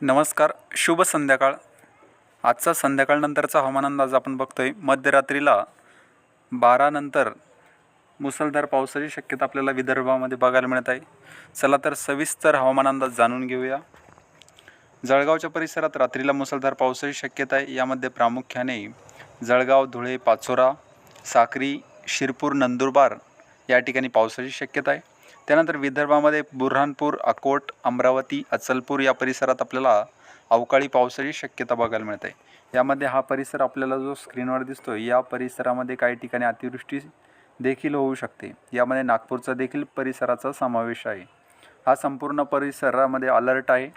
नमस्कार शुभ संध्याकाळ. आजचा संध्याकाळनंतरचा हवामान अंदाज आपण बघतो आहे मध्यरात्रीला बारानंतर मुसळधार पावसाची शक्यता आपल्याला विदर्भामध्ये बघायला मिळत आहे. चला तर सविस्तर हवामान अंदाज जाणून घेऊया. जळगावच्या परिसरात रात्रीला मुसळधार पावसाची शक्यता आहे. यामध्ये प्रामुख्याने जळगाव धुळे पाचोरा साक्री शिरपूर नंदुरबार या ठिकाणी पावसाची शक्यता आहे. त्यानंतर विदर्भामध्ये बुऱ्हाणपूर अकोट अमरावती अचलपूर या परिसरात आपल्याला अवकाळी पावसाची शक्यता बघायला मिळते. यामध्ये हा परिसर आपल्याला जो स्क्रीनवर दिसतो या परिसरामध्ये काही ठिकाणी अतिवृष्टी देखील होऊ शकते. यामध्ये नागपूरचा देखील परिसराचा समावेश आहे. हा संपूर्ण परिसरामध्ये अलर्ट आहे.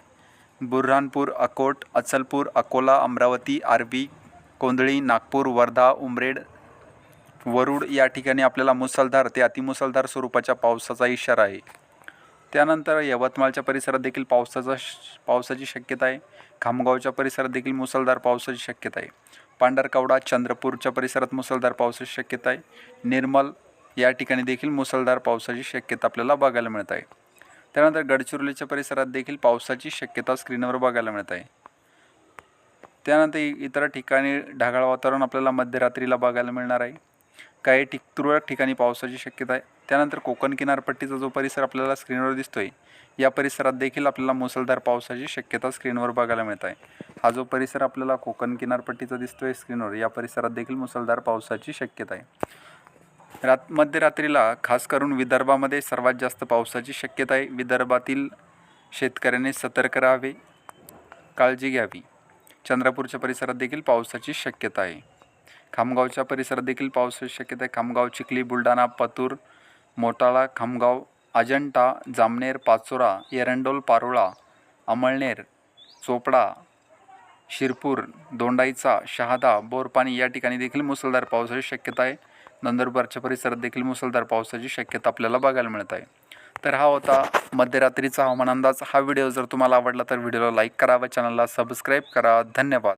बुऱ्हाणपूर अकोट अचलपूर अकोला अमरावती आरबी कोंदळी नागपूर वर्धा उमरेड वरुड या ठिकाणी आपल्याला मुसळधार ते अतिमुसळधार स्वरूपाच्या पावसाचा इशारा आहे. त्यानंतर यवतमाळच्या परिसरात देखील पावसाचा श- पावसाची शक्यता आहे. खामगावच्या परिसरात देखील मुसळधार पावसाची शक्यता आहे. पांढरकवडा चंद्रपूरच्या परिसरात मुसळधार पावसाची शक्यता आहे. निर्मल या ठिकाणी देखील मुसळधार पावसाची शक्यता आपल्याला बघायला मिळत आहे. त्यानंतर गडचिरोलीच्या परिसरात देखील पावसाची शक्यता स्क्रीनवर बघायला मिळत आहे. त्यानंतर इतर ठिकाणी ढगाळ वातावरण आपल्याला मध्यरात्रीला बघायला मिळणार आहे. काही ठिक तुरळक ठिकाणी पावसाची शक्यता आहे. त्यानंतर कोकण किनारपट्टीचा जो परिसर आपल्याला स्क्रीनवर दिसतोय या परिसरात देखील आपल्याला मुसळधार पावसाची शक्यता स्क्रीनवर बघायला मिळत आहे. हा जो परिसर आपल्याला कोकण किनारपट्टीचा दिसतोय स्क्रीनवर या परिसरात देखील मुसळधार पावसाची शक्यता आहे. रात मध्यरात्रीला खास करून विदर्भामध्ये सर्वात जास्त पावसाची शक्यता आहे. विदर्भातील शेतकऱ्यांनी सतर्क राहावे काळजी घ्यावी. चंद्रपूरच्या परिसरात देखील पावसाची शक्यता आहे. खामगावच्या परिसरात देखील पावसाची शक्यता आहे. खामगाव चिखली बुलढाणा पतूर मोटाळा खामगाव अजंठा जामनेर पाचोरा एरंडोल पारोळा अमळनेर चोपडा शिरपूर दोंडाईचा शहादा बोरपाणी या ठिकाणी देखील मुसळधार पावसाची शक्यता आहे. नंदुरबारच्या परिसरात देखील मुसळधार पावसाची शक्यता आपल्याला बघायला मिळत आहे. तर हा होता मध्यरात्रीचा हवामान अंदाज. हा व्हिडिओ जर तुम्हाला आवडला तर व्हिडिओला लाईक करा व चॅनलला सबस्क्राईब करा. धन्यवाद.